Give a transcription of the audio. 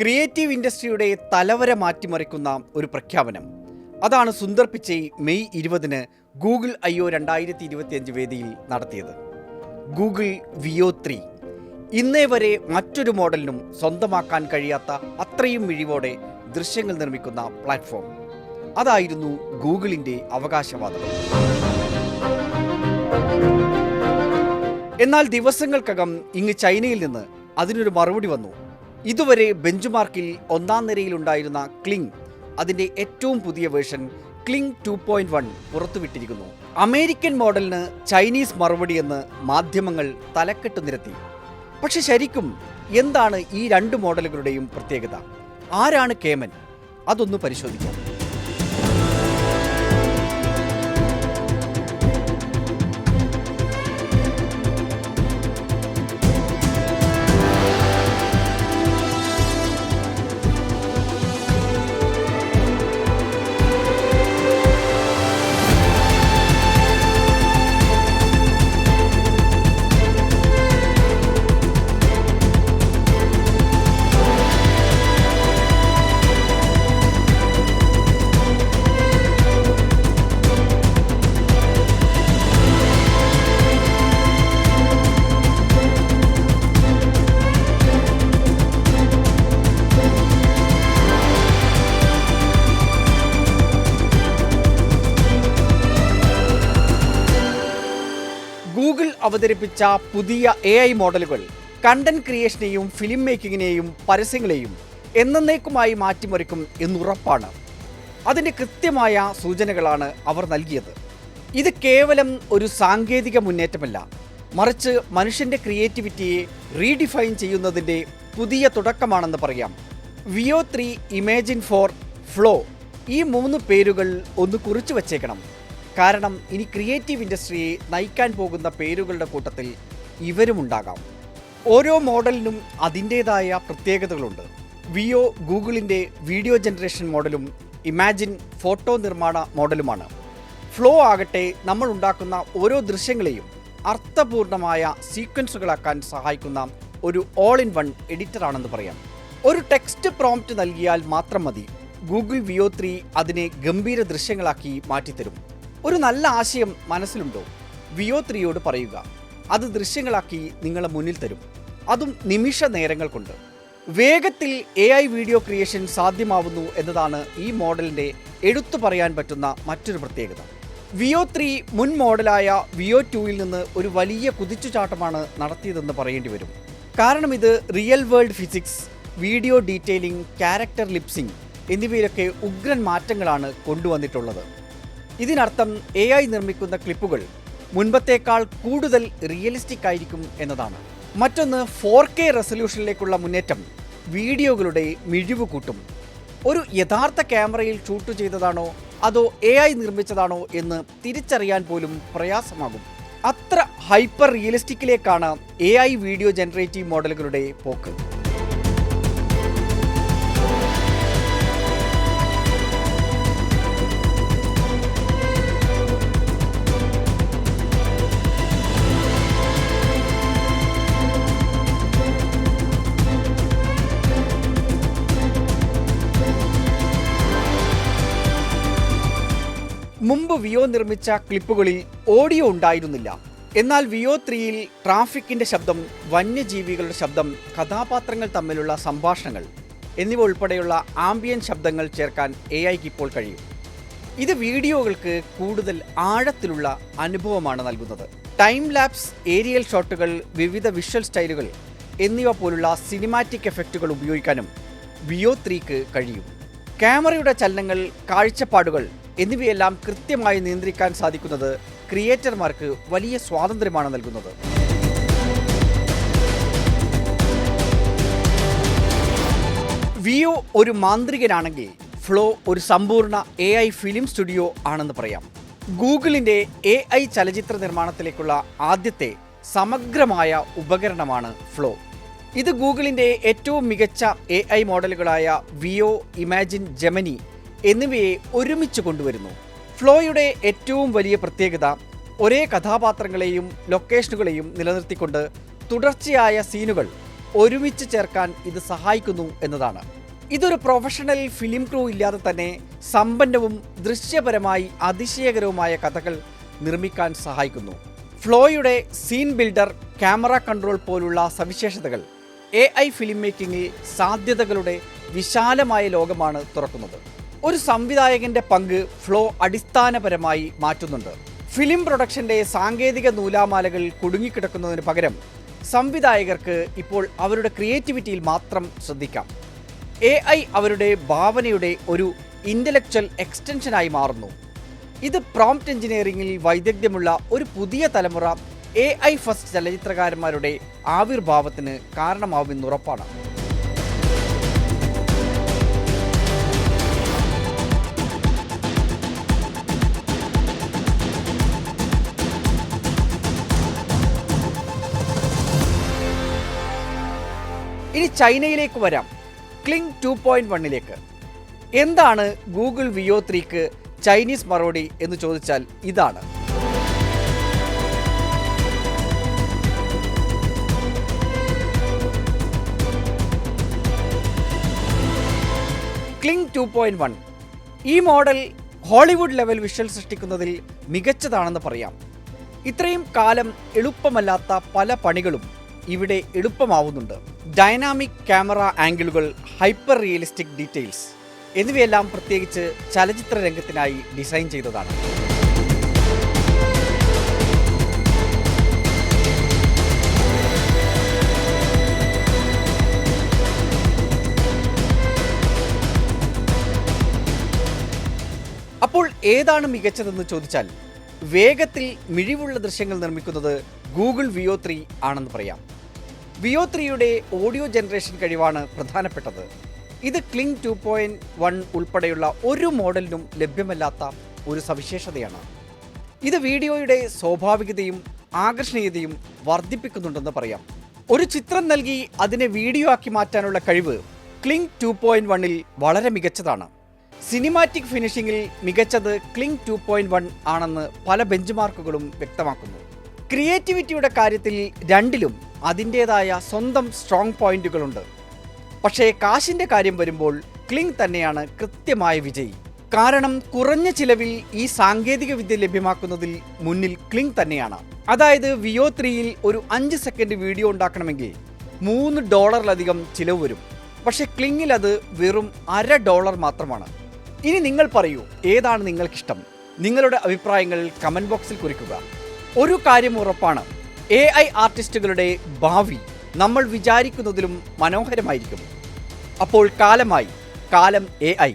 Creative ഇൻഡസ്ട്രിയുടെ തലവരെ മാറ്റിമറിക്കുന്ന ഒരു പ്രഖ്യാപനം. അതാണ് സുന്ദർ പിച്ചൈ മെയ് ഇരുപതിന് ഗൂഗിൾ ഐ ഒ രണ്ടായിരത്തി ഇരുപത്തിയഞ്ച് വേദിയിൽ നടത്തിയത്. Google Veo three. ഇന്നേ വരെ മറ്റൊരു മോഡലിനും സ്വന്തമാക്കാൻ കഴിയാത്ത അത്രയും മിഴിവോടെ ദൃശ്യങ്ങൾ നിർമ്മിക്കുന്ന പ്ലാറ്റ്ഫോം. അതായിരുന്നു ഗൂഗിളിന്റെ അവകാശവാദം. എന്നാൽ ദിവസങ്ങൾക്കകം ഇങ്ങ് ചൈനയിൽ നിന്ന് അതിനൊരു മറുപടി വന്നു. ഇതുവരെ ബെഞ്ച് മാർക്കിൽ ഒന്നാം നിരയിലുണ്ടായിരുന്ന ക്ലിങ് അതിന്റെ ഏറ്റവും പുതിയ version Kling two point one പുറത്തുവിട്ടിരിക്കുന്നു. American മോഡലിന് ചൈനീസ് മറുപടി എന്ന് മാധ്യമങ്ങൾ തലക്കെട്ട് നിരത്തി. പക്ഷെ ശരിക്കും എന്താണ് ഈ രണ്ട് മോഡലുകളുടെയും പ്രത്യേകത? ആരാണ് കേമൻ? അതൊന്ന് പരിശോധിക്കാം. അവതരിപ്പിച്ച പുതിയ എ ഐ മോഡലുകൾ കണ്ടന്റ് ക്രിയേഷനെയും ഫിലിം മേക്കിങ്ങിനെയും പരസ്യങ്ങളെയും എന്നേക്കുമായി മാറ്റിമറിക്കും എന്നുറപ്പാണ്. അതിന്റെ കൃത്യമായ സൂചനകളാണ് അവർ നൽകിയത്. ഇത് കേവലം ഒരു സാങ്കേതിക മുന്നേറ്റമല്ല. മറിച്ച് മനുഷ്യന്റെ ക്രിയേറ്റിവിറ്റിയെ റീഡിഫൈൻ ചെയ്യുന്നതിന്റെ പുതിയ തുടക്കമാണെന്ന് പറയാം. Veo three Imagen four Flow ഈ മൂന്ന് പേരുകൾ ഒന്ന് കുറിച്ചു വച്ചേക്കണം. കാരണം ഇനി ക്രിയേറ്റീവ് ഇൻഡസ്ട്രിയെ നയിക്കാൻ പോകുന്ന പേരുകളുടെ കൂട്ടത്തിൽ ഇവരുമുണ്ടാകാം ഓരോ മോഡലിനും അതിന്റേതായ പ്രത്യേകതകളുണ്ട്. വിയോ ഗൂഗിളിന്റെ വീഡിയോ ജനറേഷൻ മോഡലും ഇമാജിൻ ഫോട്ടോ നിർമ്മാണ മോഡലുമാണ്. ഫ്ലോ ആകട്ടെ നമ്മൾ ഉണ്ടാക്കുന്ന ഓരോ ദൃശ്യങ്ങളെയും അർത്ഥപൂർണമായ സീക്വൻസുകളാക്കാൻ സഹായിക്കുന്ന ഒരു ഓൾ ഇൻ വൺ എഡിറ്ററാണെന്ന് പറയാം. ഒരു ടെക്സ്റ്റ് പ്രോംപ്റ്റ് നൽകിയാൽ മാത്രം മതി. ഗൂഗിൾ വിയോ ത്രീ അതിനെ ഗംഭീര ദൃശ്യങ്ങളാക്കി മാറ്റിത്തരും. ഒരു നല്ല ആശയം മനസ്സിലുണ്ടോ? വിയോ ത്രീയോട് പറയുക. അത് ദൃശ്യങ്ങളാക്കി നിങ്ങളെ മുന്നിൽ തരും. അതും നിമിഷ നേരങ്ങൾ കൊണ്ട്. വേഗത്തിൽ എ ഐ വീഡിയോ ക്രിയേഷൻ സാധ്യമാവുന്നു എന്നതാണ് ഈ മോഡലിന്റെ എടുത്തു പറയാൻ പറ്റുന്ന മറ്റൊരു പ്രത്യേകത. വിയോ ത്രീ മുൻ മോഡലായ വിയോ ടുവിൽ നിന്ന് ഒരു വലിയ കുതിച്ചുചാട്ടമാണ് നടത്തിയതെന്ന് പറയേണ്ടി വരും. കാരണം ഇത് real world physics video detailing character lipsync എന്നിവയിലൊക്കെ ഉഗ്രൻ മാറ്റങ്ങളാണ് കൊണ്ടുവന്നിട്ടുള്ളത്. ഇതിനർത്ഥം എ ഐ നിർമ്മിക്കുന്ന ക്ലിപ്പുകൾ മുൻപത്തേക്കാൾ കൂടുതൽ റിയലിസ്റ്റിക് ആയിരിക്കും എന്നതാണ്. മറ്റൊന്ന് ഫോർ കെ റെസൊല്യൂഷനിലേക്കുള്ള മുന്നേറ്റം വീഡിയോകളുടെ മിഴിവ് കൂട്ടും. ഒരു യഥാർത്ഥ ക്യാമറയിൽ ഷൂട്ട് ചെയ്തതാണോ അതോ എ ഐ നിർമ്മിച്ചതാണോ എന്ന് തിരിച്ചറിയാൻ പോലും പ്രയാസമാകും. അത്ര ഹൈപ്പർ റിയലിസ്റ്റിക്കിലേക്കാണ് എ ഐ വീഡിയോ ജനറേറ്റീവ് മോഡലുകളുടെ പോക്ക്. വിയോ നിർമ്മിച്ച ക്ലിപ്പുകളിൽ ഓഡിയോ ഉണ്ടായിരുന്നില്ല. എന്നാൽ വിയോ ത്രീയിൽ ട്രാഫിക്കിന്റെ ശബ്ദം വന്യജീവികളുടെ ശബ്ദം കഥാപാത്രങ്ങൾ തമ്മിലുള്ള സംഭാഷണങ്ങൾ എന്നിവ ഉൾപ്പെടെയുള്ള ആംബിയൻ ശബ്ദങ്ങൾ ചേർക്കാൻ എ ഐക്ക് ഇപ്പോൾ കഴിയും. ഇത് വീഡിയോകൾക്ക് കൂടുതൽ ആഴത്തിലുള്ള അനുഭവമാണ് നൽകുന്നത്. ടൈം ലാപ്സ് ഏരിയൽ ഷോട്ടുകൾ വിവിധ വിഷ്വൽ സ്റ്റൈലുകൾ എന്നിവ പോലുള്ള സിനിമാറ്റിക് എഫക്റ്റുകൾ ഉപയോഗിക്കാനും വിയോ ത്രീക്ക് കഴിയും. ക്യാമറയുടെ ചലനങ്ങൾ കാഴ്ചപ്പാടുകൾ എന്നിവയെല്ലാം കൃത്യമായി നിയന്ത്രിക്കാൻ സാധിക്കുന്നത് ക്രിയേറ്റർമാർക്ക് വലിയ സ്വാതന്ത്ര്യമാണ് നൽകുന്നത്. വിയോ ഒരു മാന്ത്രികനാണെങ്കിൽ ഫ്ലോ ഒരു സമ്പൂർണ എ ഐ ഫിലിം സ്റ്റുഡിയോ ആണെന്ന് പറയാം. ഗൂഗിളിന്റെ എ ഐ ചലച്ചിത്ര നിർമ്മാണത്തിലേക്കുള്ള ആദ്യത്തെ സമഗ്രമായ ഉപകരണമാണ് ഫ്ലോ. ഇത് ഗൂഗിളിന്റെ ഏറ്റവും മികച്ച എ ഐ മോഡലുകളായ വിയോ ഇമാജിൻ ജെമനി എന്നിവയെ ഒരുമിച്ച് കൊണ്ടുവരുന്നു. ഫ്ലോയുടെ ഏറ്റവും വലിയ പ്രത്യേകത ഒരേ കഥാപാത്രങ്ങളെയും ലൊക്കേഷനുകളെയും നിലനിർത്തിക്കൊണ്ട് തുടർച്ചയായ സീനുകൾ ഒരുമിച്ച് ചേർക്കാൻ ഇത് സഹായിക്കുന്നു എന്നതാണ്. ഇതൊരു പ്രൊഫഷണൽ ഫിലിം ക്രൂ ഇല്ലാതെ തന്നെ സമ്പന്നവും ദൃശ്യപരമായി അതിശയകരവുമായ കഥകൾ നിർമ്മിക്കാൻ സഹായിക്കുന്നു. ഫ്ലോയുടെ സീൻ ബിൽഡർ ക്യാമറ കൺട്രോൾ പോലുള്ള സവിശേഷതകൾ എ ഐ ഫിലിം മേക്കിങ്ങിൽ സാധ്യതകളുടെ വിശാലമായ ലോകമാണ് തുറക്കുന്നത്. ഒരു സംവിധായകന്റെ പങ്ക് ഫ്ലോ അടിസ്ഥാനപരമായി മാറ്റുന്നുണ്ട്. ഫിലിം പ്രൊഡക്ഷന്റെ സാങ്കേതിക നൂലാമാലകൾ കുടുങ്ങിക്കിടക്കുന്നതിന് പകരം സംവിധായകർക്ക് ഇപ്പോൾ അവരുടെ ക്രിയേറ്റിവിറ്റിയിൽ മാത്രം ശ്രദ്ധിക്കാം. എ ഐ അവരുടെ ഭാവനയുടെ ഒരു ഇന്റലക്ച്വൽ എക്സ്റ്റൻഷനായി മാറുന്നു. ഇത് പ്രോംപ്റ്റ് എഞ്ചിനീയറിംഗിൽ വൈദഗ്ധ്യമുള്ള ഒരു പുതിയ തലമുറ എ ഐ ഫസ്റ്റ് ചലച്ചിത്രകാരന്മാരുടെ ആവിർഭാവത്തിന് കാരണമാവുമെന്നുറപ്പാണ്. ഇനി ചൈനയിലേക്ക് വരാം. ക്ലിങ് ടു പോയിന്റ് വണ്ണിലേക്ക്. എന്താണ് ഗൂഗിൾ വിയോ ത്രീക്ക് ചൈനീസ് മറുപടി എന്ന് ചോദിച്ചാൽ ഇതാണ്. Kling two point one. ഈ മോഡൽ ഹോളിവുഡ് ലെവൽ വിഷ്വൽ സൃഷ്ടിക്കുന്നതിൽ മികച്ചതാണെന്ന് പറയാം. ഇത്രയും കാലം എളുപ്പമല്ലാത്ത പല പണികളും ഇവിടെ എളുപ്പമാവുന്നുണ്ട്. ഡൈനാമിക് ക്യാമറ ആംഗിളുകൾ ഹൈപ്പർ റിയലിസ്റ്റിക് ഡീറ്റെയിൽസ് എന്നിവയെല്ലാം പ്രത്യേകിച്ച് ചലച്ചിത്ര രംഗത്തിനായി ഡിസൈൻ ചെയ്തതാണ്. അപ്പോൾ ഏതാണ് മികച്ചതെന്ന് ചോദിച്ചാൽ വേഗത്തിൽ മിഴിവുള്ള ദൃശ്യങ്ങൾ നിർമ്മിക്കുന്നത് ഗൂഗിൾ വിയോ ത്രീ ആണെന്ന് പറയാം. വിയോ ത്രീയുടെ ഓഡിയോ ജനറേഷൻ കഴിവാണ് പ്രധാനപ്പെട്ടത്. ഇത് ക്ലിങ് ടു വൺ ഉൾപ്പെടെയുള്ള ഒരു മോഡലിനും ലഭ്യമല്ലാത്ത ഒരു സവിശേഷതയാണ്. ഇത് വീഡിയോയുടെ സ്വാഭാവികതയും ആകർഷണീയതയും വർദ്ധിപ്പിക്കുന്നുണ്ടെന്ന് പറയാം. ഒരു ചിത്രം നൽകി അതിനെ വീഡിയോ ആക്കി മാറ്റാനുള്ള കഴിവ് ക്ലിങ് ടു പോയിന്റ് വണ്ണിൽ വളരെ മികച്ചതാണ്. സിനിമാറ്റിക് ഫിനിഷിംഗിൽ മികച്ചത് ക്ലിങ് ടു വൺ ആണെന്ന് പല ബെഞ്ച് മാർക്കുകളും വ്യക്തമാക്കുന്നു. ക്രിയേറ്റിവിറ്റിയുടെ കാര്യത്തിൽ രണ്ടിലും അതിന്റേതായ സ്വന്തം സ്ട്രോങ് പോയിന്റുകളുണ്ട് പക്ഷേ കാശിന്റെ കാര്യം വരുമ്പോൾ ക്ലിങ് തന്നെയാണ് കൃത്യമായ വിജയി. കാരണം കുറഞ്ഞ ചിലവിൽ ഈ സാങ്കേതിക വിദ്യ ലഭ്യമാക്കുന്നതിൽ മുന്നിൽ ക്ലിങ് തന്നെയാണ്. അതായത് വിയോ ത്രീയിൽ ഒരു അഞ്ച് സെക്കൻഡ് വീഡിയോ ഉണ്ടാക്കണമെങ്കിൽ മൂന്ന് ഡോളറിലധികം ചിലവ് വരും. പക്ഷെ ക്ലിങ്ങിൽ അത് വെറും അര ഡോളർ മാത്രമാണ്. ഇനി നിങ്ങൾ പറയൂ ഏതാണ് നിങ്ങൾക്കിഷ്ടം? നിങ്ങളുടെ അഭിപ്രായങ്ങൾ കമന്റ് ബോക്സിൽ കുറിക്കുക. ഒരു കാര്യം ഉറപ്പാണ്. എ ഐ ആർട്ടിസ്റ്റുകളുടെ ഭാവി നമ്മൾ വിചാരിക്കുന്നതിലും മനോഹരമായിരിക്കും. അപ്പോൾ കാലമായി കാലം എ ഐ